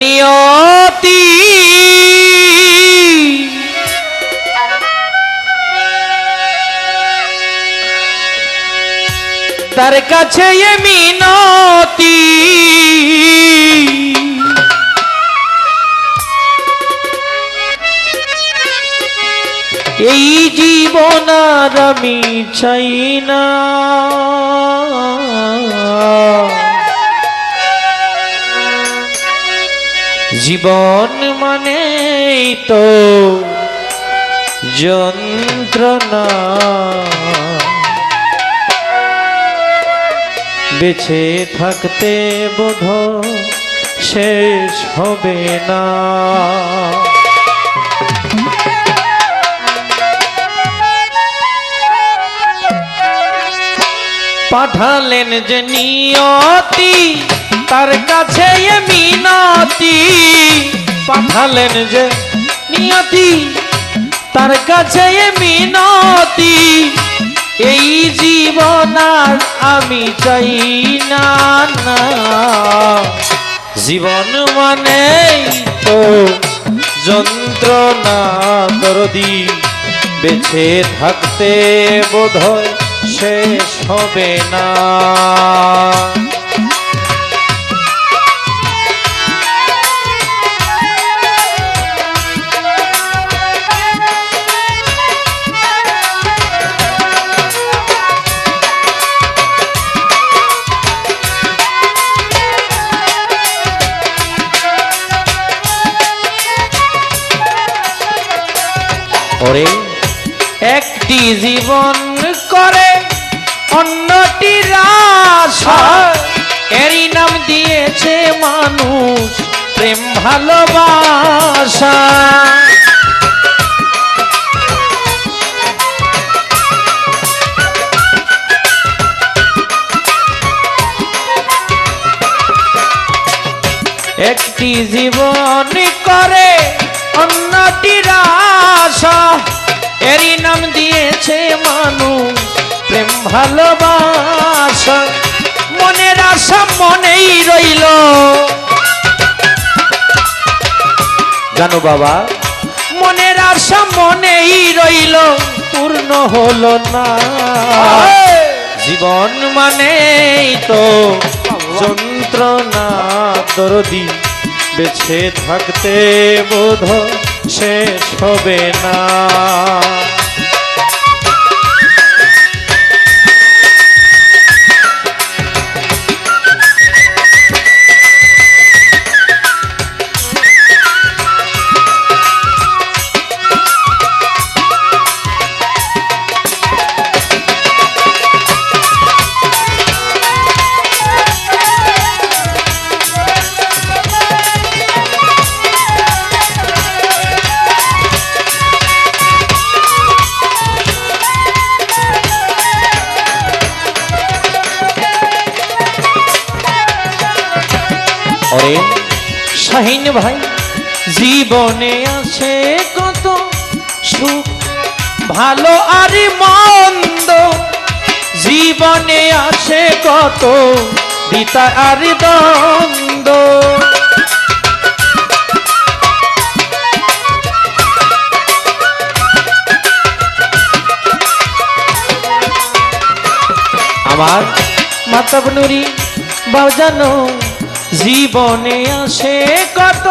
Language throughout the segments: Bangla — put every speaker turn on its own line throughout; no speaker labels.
নিয়তি। তার কাছে মিনতি। এই জীবন আর আমি চাই না। জীবন মানেই তো যন্ত্রণা। বেঁচে থাকতে বোধ শেষ হবে না। পাঠালেন যে নিয়তি তার কাছে মিনতি পাঠালেন যে নিয়তি। তার কাছে মিনতি, এই জীবন আর আমি চাই না না। জীবন মানে তো যন্ত্রণা, দরদি। বেঁচে থাকতে বোধহয় শেষ হবে না। ওরে, একটি জীবন করে অন্যটির আশা এরই নাম দিয়েছে মানুষ প্রেম ভালোবাসা। একটি জীবন করে অন্যটির আশা এরই নাম দিয়েছে মানুষ প্রেম ভালোবাসা। মনের আশা মনেই রইল। জানো বাবা, মনের আশা মনেই রইল, পূর্ণ হলো না। জীবন মানেই তো যন্ত্রণা দরদি বেছে থাকতে বোধ শেষ হবে না। ওরে শাহিন ভাই, জীবনে আছে কত সুখ, ভালো আর মন্দ, জীবনে আছে কত দিতা আর দ্বন্দ্ব। আমার মাতা নুরি বাজানো জীবনে আসে কত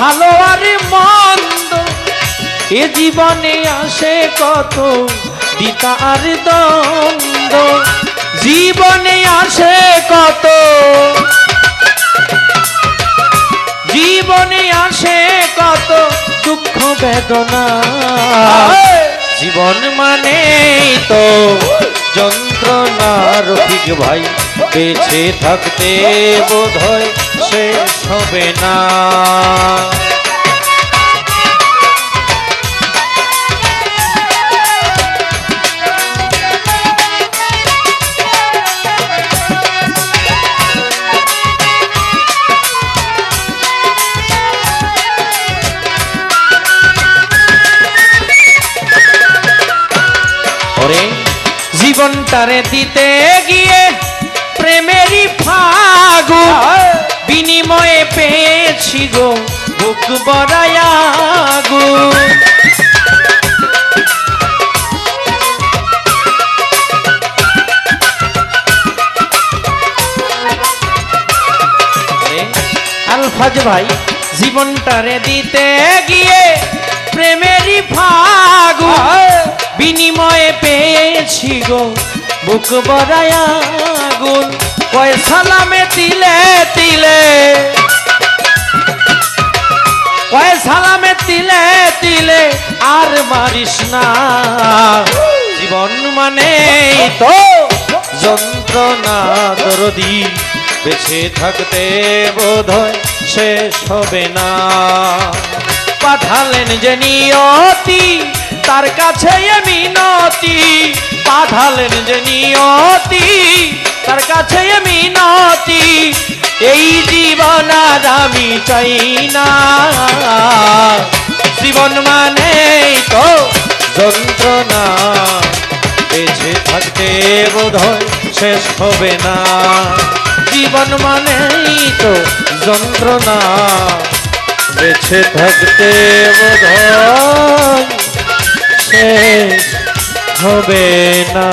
ভালো আর মন্দ। এ জীবনে আসে কত দিতা আর দ্বন্দ্ব। জীবনে আসে কত জীবনে আসে কত দুঃখ বেদনা। জীবন মানে তো যন্ত্রণা রফিক ভাই। বেঁচে থাকতে বোধ হয় শেষ হবে না। জীবনটারে দিতে গিয়ে প্রেমেরই ফাগুন বিনিময়ে পেয়েছি গো বুক বড়ায়া গুণ আরে, আলফাজ ভাই জীবনটারে দিতে গিয়ে প্রেমেরই ফাগু বিনিময়ে পেয়েছি গো বুক বড়ায়া গুণ পয়সালামে তিলে তিলে। পয়সালামে তিলে তিলে, আর মারিস না। জীবন মানে তো যন্ত্রণা, দরদি, বেঁচে থাকতে বোধ শেষ হবে না। পাঠালেন যে নিয়তি, তার কাছে এ মিনতি পাঠালেন যে নিয়তি, তার কাছে মিনতি এই জীবন আর আমি চাই না। জীবন মানে তো যন্ত্রণা, বেঁচে থাকতে বোধ শেষ হবে না। জীবন মানেই তো যন্ত্রণা, বেঁচে থাকতে বোধ শেষ হবে না।